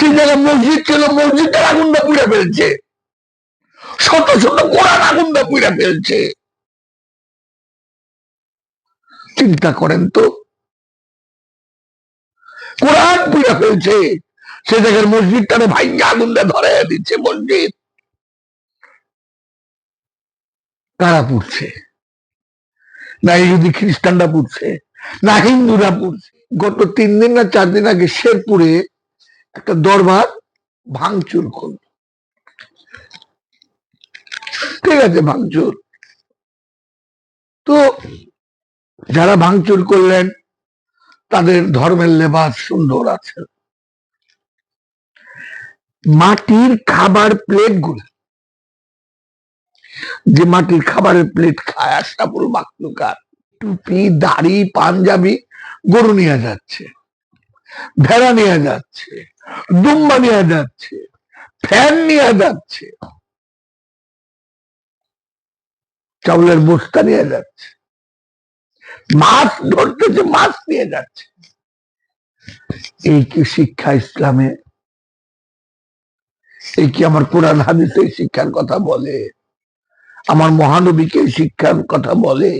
সে জায়গায় মসজিদ ছিল মসজিদের আগুনটা পুড়ে ফেলছে। শত শত কোরআন আগুনটা পুড়ে ফেলছে। চিন্তা করেন তো। কোরআন পুড়ে ফেলছে। সে জায়গায় মসজিদটারে ভাইয়া আগুনটা ধরে দিচ্ছে মসজিদ। কারা পুড়ছে? না এই যদি খ্রিস্টানরা পুড়ছে, না হিন্দুরা পুড়ছে। গত তিন দিন না চার দিন আগে শেরপুরে একটা দরবার ভাঙচুর করল। ঠিক আছে, ভাঙচুর। তো যারা ভাঙচুর করলেন, তাদের ধর্মের লেবাস সুন্দর আছে। মাটির খাবার প্লেটগুলো যে মাটির খাবারের প্লেট খায় আশরাফুল মাকলুকার টুপি, দাড়ি, পাঞ্জাবি, গরু নিয়ে যাচ্ছে। ভেড়া নিয়ে যাচ্ছে, দুম্বা নিয়ে যাচ্ছে, ফ্যান যাচ্ছে, চাউলের বস্তা নিয়ে যাচ্ছে, মাছ ধরতেছে মাছ নিয়ে যাচ্ছে। এই কি শিক্ষা ইসলামে? এই কি আমার কোরআন হাদিস শিক্ষার কথা বলে? আমার মহানবীকে শিক্ষার কথা বলে?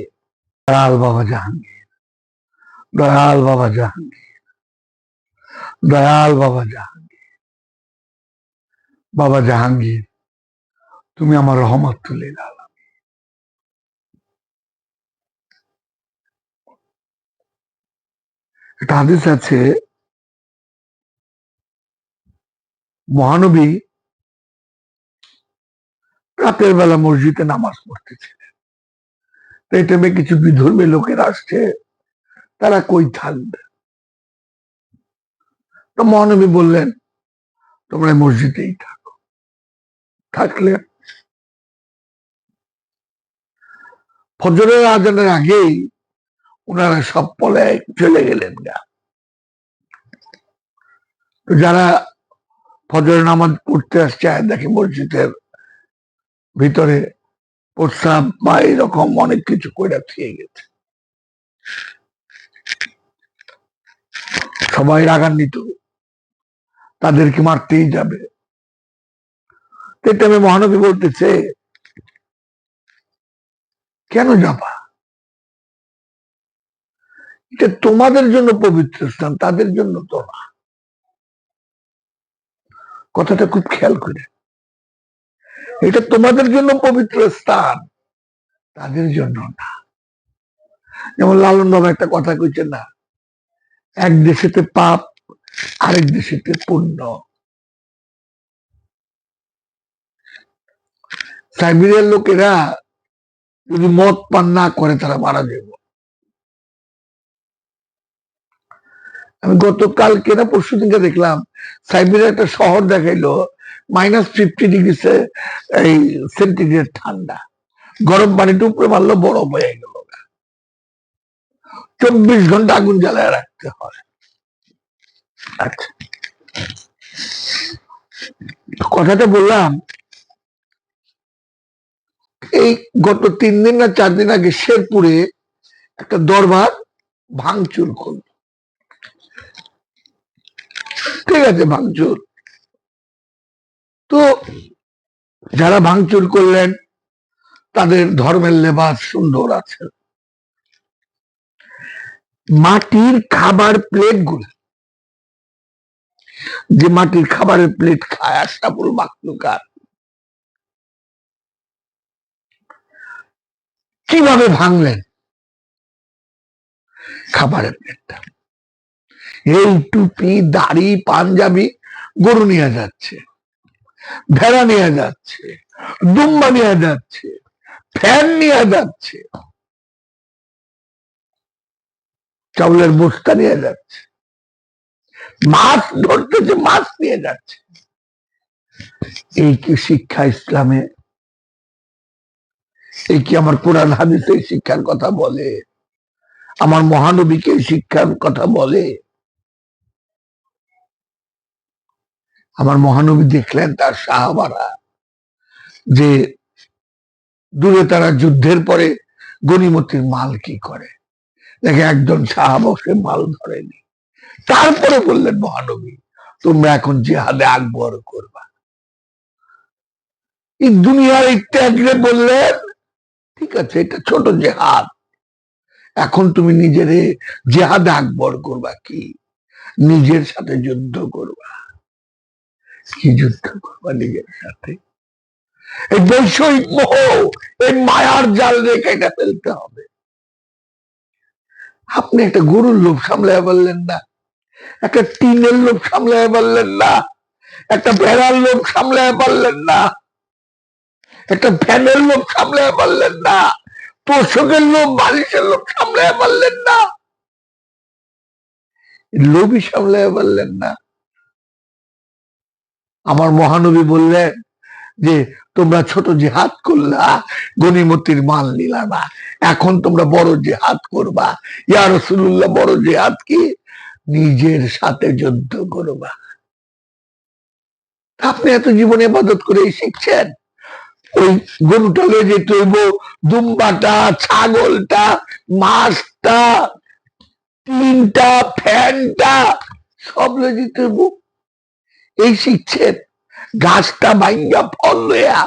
দয়াল বাবা জাহাঙ্গীর, দয়াল বাবা জাহাঙ্গীর। দয়াল বাবা জাহাঙ্গীর। বাবা জাহাঙ্গীর, তুমি আমার রহমত তুলে দাও। একটা হাদিস আছে, মহানবী রাতের বেলা মসজিদে নামাজ পড়তেছিলেন। এই টাইমে কিছু বিধর্মী লোকের আসছে, তারা কই থাকবে? তো মহানবী বললেন, তোমরা মসজিদেই থাকো। থাকলে ফজরের আজানের আগেই ওনারা সব পলে চলে গেলেন গা। তো যারা ফজরের নামাজ পড়তে আসছে দেখে মসজিদের ভিতরে প্রস্রাব বা এরকম অনেক কিছু করে থিয়ে গেছে। সবাই রাগান্বিত। তাদেরকে মারতেই যাবে। এটা আমি মহানবী বলতেছে, কেন যাবা? এটা তোমাদের জন্য পবিত্র স্থান, তাদের জন্য তো না। কথাটা খুব খেয়াল করে। এটা তোমাদের জন্য পবিত্র স্থান, তাদের জন্য না। যেমন লালন বাবা একটা কথা কইছে না, এক দেশেতে পাপ আরেক দেশেতে পুণ্য সাইবেরিয়ার লোকেরা যদি মদ পান না করে, তারা মারা যাবে। আমি গতকালকে না পরশু দিনকে দেখলাম, সাইবেরিয়া একটা শহর দেখাইলো মাইনাস ফিফটি ডিগ্রি এই সেন্টিগ্রেড ঠান্ডা। গরম পানিটা উপরে মারলো, বরফ হয়ে গেল। চব্বিশ ঘণ্টা আগুন জ্বালায় রাখতে হয়। আচ্ছা কথাটা বললাম, এই গত তিন দিন না চার দিন আগে শেরপুরে একটা দরবার ভাঙচুর করল। ঠিক আছে, ভাঙচুর। তো যারা ভাঙচুর করলেন, তাদের ধর্মের লেবাস সুন্দর আছে। মাটির খাবার প্লেটগুলো যে মাটির খাবারের প্লেট খায় আশরাফুল মাকলুকার কীভাবে ভাঙলেন খাবারের প্লেটটা এই টুপি, দাড়ি, পাঞ্জাবি গরু নিয়ে যাচ্ছে, ভেড়া নিয়ে যাচ্ছে, দুম্বা নিয়ে যাচ্ছে, ফ্যান নিয়ে যাচ্ছে, চাউলের বস্তা নিয়ে যাচ্ছে। মাছ ধরতেছে মাছ নিয়ে যাচ্ছে। এই কি শিক্ষা ইসলামে? এই কি আমার কোরআন হাদিস শিক্ষার কথা বলে? আমার মহানবীকে শিক্ষার কথা বলে? আমার মহানবী দেখলেন তার সাহাবারা যে দূরে তারা যুদ্ধের পরে গণিমতির মাল কি করে? দেখে একজন সাহাবসে মাল ধরেনি। তারপরে বললেন, মহানবী, তোমরা এখন জিহাদে আকবর করবা। এই দুনিয়ার এই ত্যাগরে বললেন, ঠিক আছে, এটা ছোট জেহাদ। এখন তুমি নিজেরে জেহাদ আকবর করবা কি? নিজের সাথে যুদ্ধ করবা। কি যুদ্ধ করবা নিজের সাথে? এই বৈষয়িক মোহ, এই মায়ার জাল রেখে এটা ফেলতে হবে। আপনি একটা গরুর লোভ সামলায় বললেন, না একটা টিনের লোভ সামলায় পারলেন না, একটা ভেড়ার লোভ সামলায় পারলেন না, একটা ফ্যানের লোভ সামলায় পারলেন না তোষকের লোভ বালিশের লোভ সামলায় পারলেন না লোভই সামলায় পারলেন না। আমার মহানবী বললেন যে, তোমরা ছোট জেহাদ করলা গনিমতির মাল নিলা না, এখন তোমরা বড় জেহাদ করবা। ইয়া রসুল্লাহ বড় জেহাদ কি? নিজের সাথে যুদ্ধ করবা। আপনি এত জীবনে ইবাদত করে শিখছেন? ওই গরুটা লয়ে হইব দুম্বাটা, ছাগলটা, মাছটা, টিনটা, ফ্যানটা, সব লয়ে হইব এই শিখছেন? গাছটা ভাঙ্গা ফল লয়া।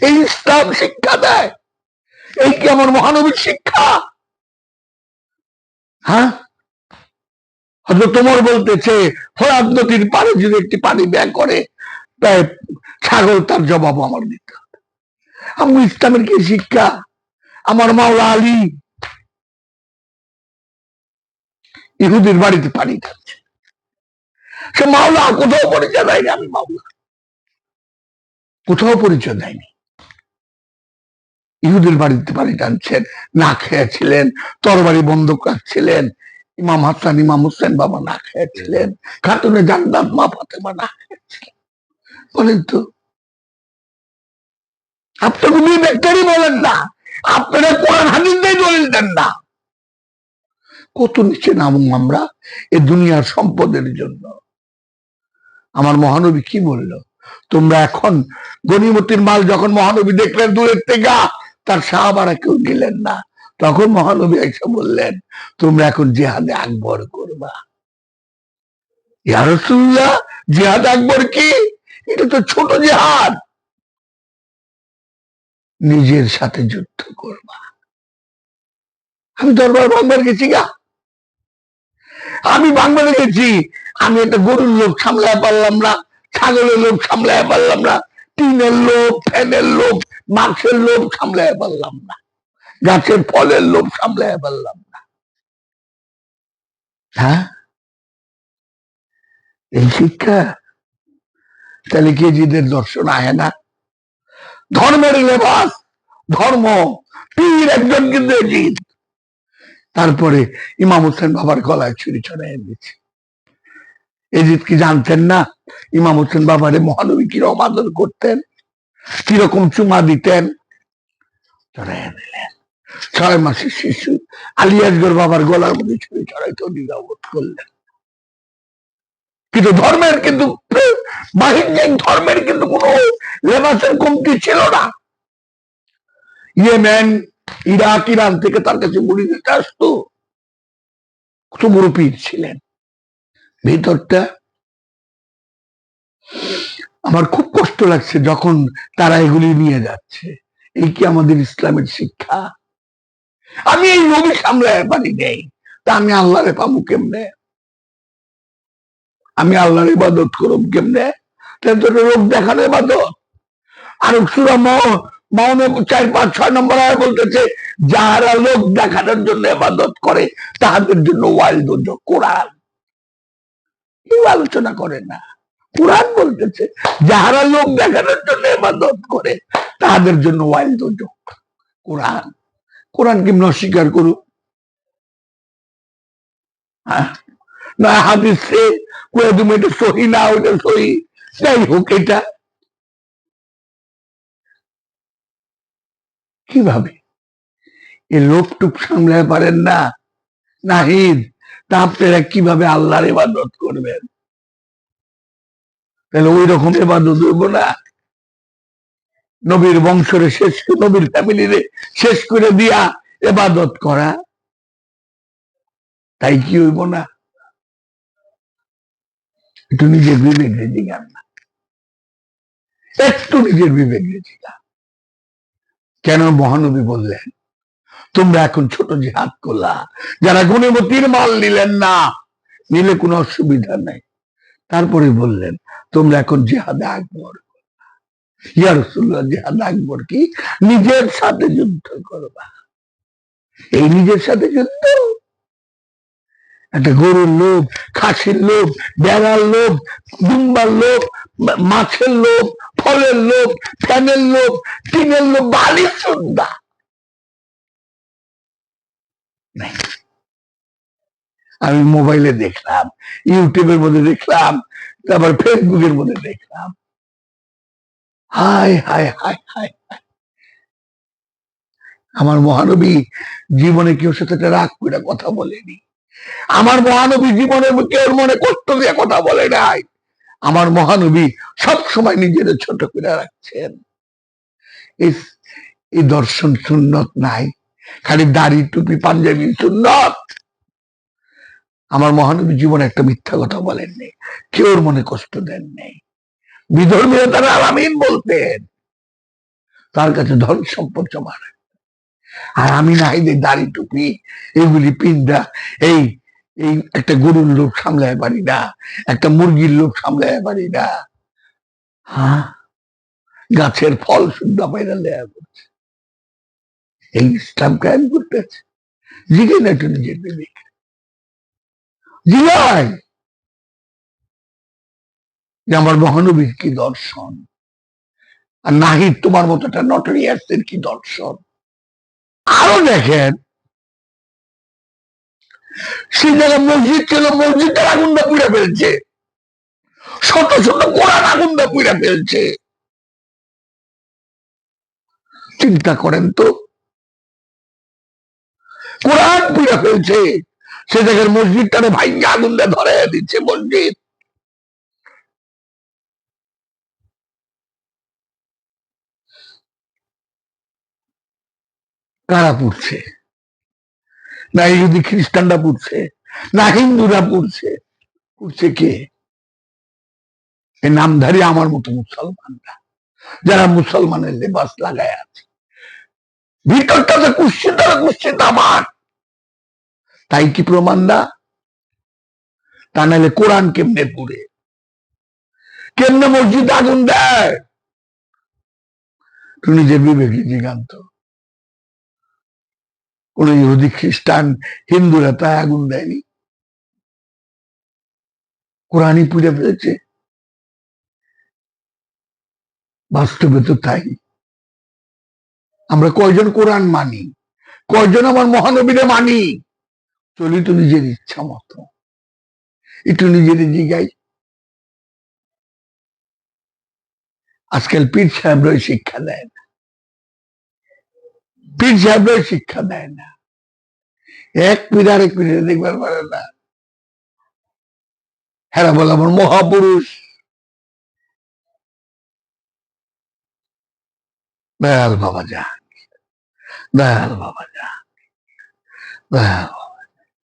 এই ইসলাম শিক্ষা দেয়। এই কি আমার মহানবীর শিক্ষা হ্যাঁ হয়তো তোমার বলতেছে ফরাদ নদীর পারে যদি একটি পানি ব্যয় করে, তাই ছাগল তার জবাব আমার দিতে হবে। আমি ইসলামের কি শিক্ষা? আমার মাওলা আলী ইহুদির বাড়িতে পানি খাচ্ছে। সে মাওলা কোথাও পরিচয় দেয়নি, আমি মাওলা। কোথাও পরিচয় দেয়নি। ইহুদের বাড়িতে পানি টানছেন, না খেয়েছিলেন, তরবারি বন্ধ রাখছিলেন ইমাম হাসান, ইমাম হোসেন বাবা না খেয়েছিলেন। খাতুনে জান্নাত মা ফাতেমা না খেয়েছিলেন। বলেন তো। আপনি বলেন না। আপনারা কোরআন দিয়ে দলিল দেন না। কত নিচে নামুন আমরা এ দুনিয়ার সম্পদের জন্য। আমার মহানবী কি বলল? তোমরা এখন গনিমতির মাল যখন মহানবী দেখলেন, দূরের থেকে, তার সাহাবারা কেউ গেলেন না। তখন মহানবী এসে বললেন, তোমরা এখন জেহাদে আকবর করবা। ইয়ারসুল্লাহ জেহাদ আকবর কি? এটা তো ছোট জেহাদ। নিজের সাথে যুদ্ধ করবা। আমি দরবার বাংলার গেছি গা। আমি বাংলাদেশ গেছি। আমি একটা গরুর লোক সামলায় পারলাম না, ছাগলের লোক সামলায় পারলাম না, টিনের লোভ, ফ্যানের লোভ মাংসের লোভ সামলায় পারলাম না। গাছের ফলের লোভ সামলায় পারলাম না। হ্যাঁ? এই শিক্ষা? তাহলে কেজিদের দর্শন আয় না। ধর্মের লেবাস, ধর্ম, পীর একজন কিন্তু এজিদ তারপরে ইমাম হোসেন বাবার গলায় ছুরি ছড়াই দিচ্ছে এজিদ কি জানতেন না? ইমাম হোসেন বাবারে মহানবী কীরকম আদর করতেন? কীরকম চুমা দিতেন? চড়াই দিলেন। ছয় মাসের শিশু। আলিয়াসগর বাবার গলার মধ্যে ছুরি ছড়াইতে দ্বিধাবোধ করলেন কিন্তু ধর্মের কিন্তু বাহিনীর ধর্মের কিন্তু কোন লেবাসের কমতি ছিল না। ইয়েমেন, ইরাক, ইরান থেকে তার কাছে মুড়ি দিতে আসতো। পীর ছিলেন। ভিতরটা আমার খুব কষ্ট লাগছে যখন তারা এগুলি নিয়ে যাচ্ছে। এই কি আমাদের ইসলামের শিক্ষা? আমি এই নবী সামলায় পারি নেই। তা আমি আল্লাহরে পাবো কেমনে? আমি আল্লাহর ইবাদত করব কেমনে? রোগ দেখানো ইবাদত আর সুরা চার, পাঁচ, ছয় নম্বর আয় বলতেছে যারা লোক দেখানোর জন্য ইবাদত করে, তাহাদের জন্য ওয়াইল কোরআন। কেউ আলোচনা করে না। কোরআন বলতেছে, যাহারা লোক দেখানোর জন্য ইবাদত করে, তাহাদের জন্য ওয়াইল কোরআন। কোরআন কেমন অস্বীকার করুক। হ্যাঁ? কীভাবে? এ লোক টুক সামলায় পারেন না? নাহিদ, তা আপনারা কীভাবে আল্লাহর ইবাদত করবেন? তাহলে ওই রকম এবাদত হইব না? নবীর বংশরে শেষ নবীর ফ্যামিলিরে শেষ করে দিয়া এবাদত করা, তাই কি হইব না? একটু নিজের বিবেক জিগান না। একটু নিজের বিবেক জিগা কেন মহানবী বললেন, তোমরা এখন ছোট জিহাদ করলা, যারা গুণবতীর মাল নিলেন না, নিলে কোনো অসুবিধা নাই। তারপরে বললেন, তোমরা এখন জিহাদে আকবর। আকবর কি? নিজের সাথে যুদ্ধ করবা। এই নিজের সাথে যুদ্ধ? একটা গরুর লোভ, খাসির লোভ, বেড়ার লোভ, দুম্বার লোভ মা- মাছের লোভ, ফলের লোভ, ফ্যানের লোভ, টিনের লোভ বালি সুন্দা নাই। আমি মোবাইলে দেখলাম, ইউটিউবের মধ্যে দেখলাম, তারপর ফেসবুকের মধ্যে দেখলাম হায় হায় হায় হায়। আমার মহানবী জীবনে কেউ সাথে রাগ করে কথা বলেনি। আমার মহানবী জীবনে কেউ মনে কষ্ট দিয়ে কথা বলে নাই। আমার মহানবী সব সময় নিজের ছোট করে রাখছেন। এই দর্শন সুন্নত নাই। খালি দাড়ি, টুপি, পাঞ্জাবি সুন্নত। আমার মহানবী জীবনে একটা মিথ্যা কথা বলেননি। কেউর মনে কষ্ট দেন নেই বিধর্মীরা তারা আলামিন বলতেন। তার কাছে ধন সম্পদ জমা আর আমি না এই দাড়ি টুপি, এগুলি পিন্দা এই এই একটা গরুর লোক সামলায় পারি না, একটা মুরগির লোক সামলায় পারি না। হ্যাঁ? গাছের ফল শুদ্ধ পাইরা দেয়া করছে এই ইসলাম কায়েম করতেছে। জিগে না একটু নিজের বিবেক জিগাই যে আমার মহানবীর কি দর্শন? আর নাহি তোমার মতো একটা নটরিয়াসের কি দর্শন? আরও দেখেন সে জায়গায় মসজিদ ছিল মসজিদের আগুনটা পুড়ে ফেলছে। ছোট ছোট কোরআন আগুনটা পুড়ে ফেলছে। চিন্তা করেন তো কোরআন পুড়ে ফেলছে। সে জায়গায় মসজিদটারে ভাইঙ্গা আগুনটা ধরে দিচ্ছে মসজিদ। কারা পুড়ছে? না যদি খ্রিস্টানরা পুড়ছে, না হিন্দুরা পুড়ছে। পুড়ছে কে? এই নামধারী আমার মতো মুসলমানরা, যারা মুসলমানের লেবাস লাগায় আছে। ভিতরটা ভিতরটাতে কুশ্চিত কুশ্চিত আমার তাই কি প্রমাণ না তা নাহলে কোরআন কেমনে পুড়ে? কেমনে মসজিদ আগুন দেয়? তুমি নিজে বিবেকী জিগান্ত কোন ইহুদি খ্রিস্টান, হিন্দুরা তাই আগুন দেয়নি। কোরআনই পুড়ে ফেলেছে। বাস্তবে তো তাই। আমরা কয়জন কোরআন মানি? কয়জন আমার মহানবীরে মানি? চলি তো নিজের ইচ্ছা মতো। একটু নিজের জিগাই। আজকাল পীর সাহেবরাই শিক্ষা দেয় না। পীর সাহেবরাই শিক্ষা দেয় না এক পীর আরেক পীরে দেখবার পারে না হ্যাঁ বলে আমার মহাপুরুষ দয়াল বাবা যা দয়াল বাবা যা দয়াল বাবা।